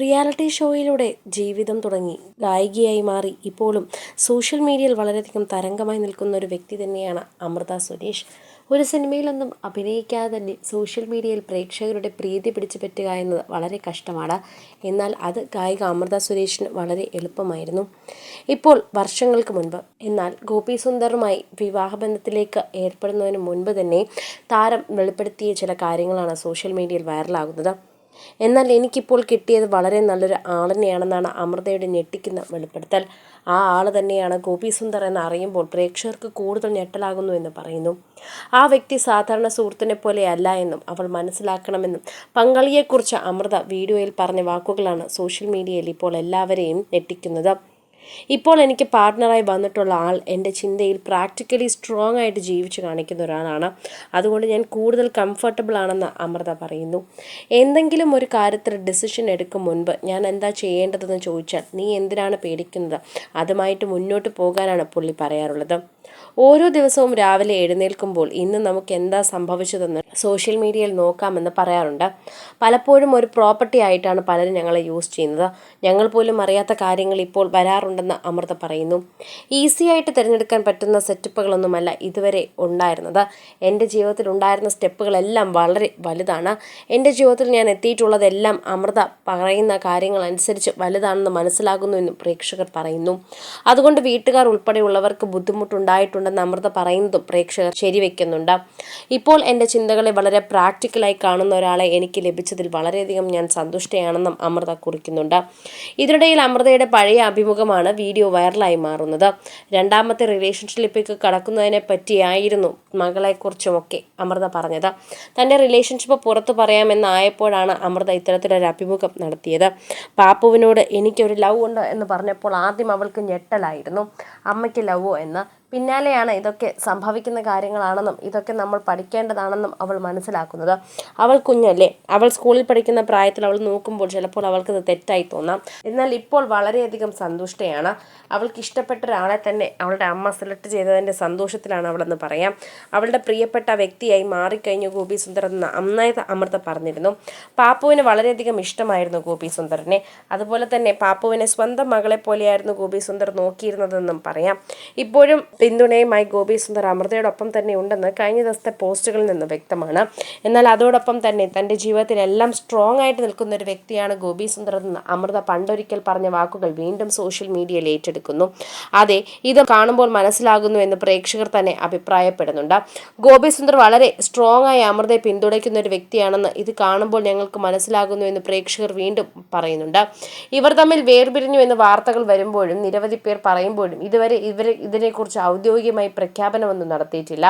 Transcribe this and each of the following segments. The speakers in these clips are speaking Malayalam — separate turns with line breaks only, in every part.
റിയാലിറ്റി ഷോയിലൂടെ ജീവിതം തുടങ്ങി. ഗായികയായി മാറി ഇപ്പോഴും സോഷ്യൽ മീഡിയയിൽ വളരെയധികം തരംഗമായി നിൽക്കുന്ന ഒരു വ്യക്തി തന്നെയാണ് അമൃത സുരേഷ്. ഒരു സിനിമയിലൊന്നും അഭിനയിക്കാതെ തന്നെ സോഷ്യൽ മീഡിയയിൽ പ്രേക്ഷകരുടെ പ്രീതി പിടിച്ചു പറ്റുക എന്നത് വളരെ കഷ്ടമാണ്. എന്നാൽ അത് ഗായിക അമൃത സുരേഷിന് വളരെ എളുപ്പമായിരുന്നു. ഇപ്പോൾ വർഷങ്ങൾക്ക് മുൻപ് എന്നാൽ ഗോപി സുന്ദറുമായി വിവാഹബന്ധത്തിലേക്ക് ഏർപ്പെടുന്നതിന് മുൻപ് തന്നെ താരം വെളിപ്പെടുത്തിയ ചില കാര്യങ്ങളാണ് സോഷ്യൽ മീഡിയയിൽ വൈറലാകുന്നത്. എന്നാൽ എനിക്കിപ്പോൾ കിട്ടിയത് വളരെ നല്ലൊരു ആളിനെയാണെന്നാണ് അമൃതയുടെ ഞെട്ടിക്കുന്ന വെളിപ്പെടുത്തൽ. ആ ആൾ തന്നെയാണ് ഗോപി സുന്ദർ എന്ന് അറിയുമ്പോൾ പ്രേക്ഷകർക്ക് കൂടുതൽ ഞെട്ടലാകുന്നു എന്ന് പറയുന്നു. ആ വ്യക്തി സാധാരണ സുഹൃത്തിനെ പോലെയല്ല എന്നും അവൾ മനസ്സിലാക്കണമെന്നും പങ്കാളിയെക്കുറിച്ച് അമൃത വീഡിയോയിൽ പറഞ്ഞ വാക്കുകളാണ് സോഷ്യൽ മീഡിയയിൽ ഇപ്പോൾ എല്ലാവരെയും ഞെട്ടിക്കുന്നത്. ഇപ്പോൾ എനിക്ക് പാർട്ട്ണറായി വന്നിട്ടുള്ള ആൾ എന്റെ ചിന്തയിൽ പ്രാക്ടിക്കലി സ്ട്രോങ് ആയിട്ട് ജീവിച്ച് കാണിക്കുന്ന ഒരാളാണ്. അതുകൊണ്ട് ഞാൻ കൂടുതൽ കംഫർട്ടബിൾ ആണെന്ന് അമൃത പറയുന്നു. എന്തെങ്കിലും ഒരു കാര്യത്തിൽ ഡിസിഷൻ എടുക്കും മുൻപ് ഞാൻ എന്താ ചെയ്യേണ്ടതെന്ന് ചോദിച്ചാൽ നീ എന്തിനാണ് പേടിക്കുന്നത്? അതുമായിട്ട് മുന്നോട്ട് പോകാനാണ് പുള്ളി പറയാറുള്ളത്. ഓരോ ദിവസവും രാവിലെ എഴുന്നേൽക്കുമ്പോൾ ഇന്ന് നമുക്ക് എന്താ സംഭവിച്ചതെന്ന് സോഷ്യൽ മീഡിയയിൽ നോക്കാമെന്ന് പറയാറുണ്ട്. പലപ്പോഴും ഒരു പ്രോപ്പർട്ടി ആയിട്ടാണ് പലരും ഞങ്ങളെ യൂസ് ചെയ്യുന്നത്. ഞങ്ങൾ പോലും അറിയാത്ത കാര്യങ്ങൾ ഇപ്പോൾ വരാറുണ്ടെന്ന് അമൃത പറയുന്നു. ഈസി ആയിട്ട് തിരഞ്ഞെടുക്കാൻ പറ്റുന്ന സെറ്റപ്പുകളൊന്നുമല്ല ഇതുവരെ ഉണ്ടായിരുന്നത്. എന്റെ ജീവിതത്തിൽ ഉണ്ടായിരുന്ന സ്റ്റെപ്പുകളെല്ലാം വളരെ വലുതാണ്. എന്റെ ജീവിതത്തിൽ ഞാൻ എത്തിയിട്ടുള്ളതെല്ലാം അമൃത പറയുന്ന കാര്യങ്ങൾ അനുസരിച്ച് വലുതാണെന്ന് മനസ്സിലാകുന്നു എന്ന് പ്രേക്ഷകർ പറയുന്നു. അതുകൊണ്ട് വീട്ടുകാർ ഉൾപ്പെടെയുള്ളവർക്ക് ബുദ്ധിമുട്ടുണ്ടായിട്ടുണ്ടെന്ന് അമൃത പറയുന്നതും പ്രേക്ഷകർ ശരിവെക്കുന്നുണ്ട്. ഇപ്പോൾ എന്റെ ചിന്തകളെ വളരെ പ്രാക്ടിക്കലായി കാണുന്ന ഒരാളെ എനിക്ക് ലഭിച്ചതിൽ വളരെയധികം ഞാൻ സന്തുഷ്ടയാണെന്നും അമൃത കുറിക്കുന്നുണ്ട്. ഇതിനിടയിൽ അമൃതയുടെ പഴയ അഭിമുഖമാണ് വീഡിയോ വൈറലായി മാറുന്നത്. രണ്ടാമത്തെ റിലേഷൻഷിപ്പിലേക്ക് കടക്കുന്നതിനെ പറ്റിയായിരുന്നു മകളെക്കുറിച്ചുമൊക്കെ അമൃത പറഞ്ഞത്. തന്റെ റിലേഷൻഷിപ്പ് പുറത്തു പറയാമെന്നായപ്പോഴാണ് അമൃത ഇത്തരത്തിലൊരു അഭിമുഖം നടത്തിയത്. പാപ്പുവിനോട് എനിക്കൊരു ലവ് ഉണ്ട് എന്ന് പറഞ്ഞപ്പോൾ ആദ്യം അവൾക്ക് ഞെട്ടലായിരുന്നു. അമ്മയ്ക്ക് ലവോ എന്ന് പിന്നാലെയാണ് ഇതൊക്കെ സംഭവിക്കുന്ന കാര്യങ്ങളാണെന്നും ഇതൊക്കെ നമ്മൾ പഠിക്കേണ്ടതാണെന്നും അവൾ മനസ്സിലാക്കുന്നത്. അവൾ കുഞ്ഞല്ലേ? അവൾ സ്കൂളിൽ പഠിക്കുന്ന പ്രായത്തിൽ അവൾ നോക്കുമ്പോൾ ചിലപ്പോൾ അവൾക്ക് അവൾക്കത് തെറ്റായി തോന്നാം. എന്നാൽ ഇപ്പോൾ വളരെയധികം സന്തുഷ്ടയാണ്. അവൾക്ക് ഇഷ്ടപ്പെട്ട ഒരാളെ തന്നെ അവളുടെ അമ്മ സെലക്ട് ചെയ്തതിന്റെ സന്തോഷത്തിലാണ് അവളെന്ന് പറയാം. അവളുടെ പ്രിയപ്പെട്ട വ്യക്തിയായി മാറിക്കഴിഞ്ഞു ഗോപി സുന്ദർ എന്ന് നന്നായി അമൃത പറഞ്ഞിരുന്നു. പാപ്പുവിന് വളരെയധികം ഇഷ്ടമായിരുന്നു ഗോപി സുന്ദറിനെ അതുപോലെ തന്നെ പാപ്പുവിനെ സ്വന്തം മകളെ പോലെയായിരുന്നു ഗോപി സുന്ദർ നോക്കിയിരുന്നതെന്നും പറയാം. ഇപ്പോഴും പിന്തുണയുമായി ഗോപി സുന്ദർ അമൃതയോടൊപ്പം തന്നെ ഉണ്ടെന്ന് കഴിഞ്ഞ ദിവസത്തെ പോസ്റ്റുകളിൽ നിന്ന് വ്യക്തമാണ്. എന്നാൽ അതോടൊപ്പം തന്നെ തന്റെ ജീവിതത്തിലെല്ലാം സ്ട്രോങ് ആയിട്ട് നിൽക്കുന്ന ഒരു വ്യക്തിയാണ് ഗോപി സുന്ദർ എന്ന് അമൃത പണ്ടൊരിക്കൽ പറഞ്ഞ വാക്കുകൾ വീണ്ടും സോഷ്യൽ മീഡിയയിൽ ഏറ്റെടുക്കുന്നു. അതെ ഇത് കാണുമ്പോൾ മനസ്സിലാകുന്നു എന്ന് പ്രേക്ഷകർ തന്നെ അഭിപ്രായപ്പെടുന്നുണ്ട്. ഗോപി സുന്ദർ വളരെ സ്ട്രോങ് ആയി അമൃതയെ പിന്തുണയ്ക്കുന്ന ഒരു വ്യക്തിയാണെന്ന് ഇത് കാണുമ്പോൾ ഞങ്ങൾക്ക് മനസ്സിലാകുന്നു എന്ന് പ്രേക്ഷകർ വീണ്ടും പറയുന്നുണ്ട്. ഇവർ തമ്മിൽ വേർപിരിഞ്ഞു എന്ന് വാർത്തകൾ വരുമ്പോഴും നിരവധി പേർ പറയുമ്പോഴും ഇതുവരെ ഇവർ ഇതിനെക്കുറിച്ച് ഔദ്യോഗികമായി പ്രഖ്യാപനമൊന്നും നടത്തിയിട്ടില്ല.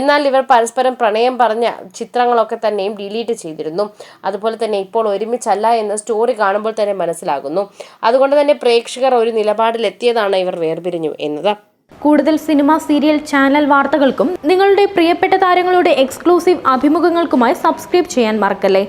എന്നാൽ ഇവർ പരസ്പരം പ്രണയം പറഞ്ഞ ചിത്രങ്ങളൊക്കെ തന്നെയും ഡിലീറ്റ് ചെയ്തിരുന്നു. അതുപോലെ തന്നെ ഇപ്പോൾ ഒരുമിച്ചല്ല എന്ന് സ്റ്റോറി കാണുമ്പോൾ തന്നെ മനസ്സിലാകുന്നു. അതുകൊണ്ട് തന്നെ പ്രേക്ഷകർ ഒരു നിലപാടിലെത്തിയതാണ് ഇവർ വേർപിരിഞ്ഞു എന്നത്.
കൂടുതൽ സിനിമ സീരിയൽ ചാനൽ വാർത്തകൾക്കും നിങ്ങളുടെ പ്രിയപ്പെട്ട താരങ്ങളുടെ എക്സ്ക്ലൂസീവ് അഭിമുഖങ്ങൾക്കുമായി സബ്സ്ക്രൈബ് ചെയ്യാൻ മറക്കല്ലേ?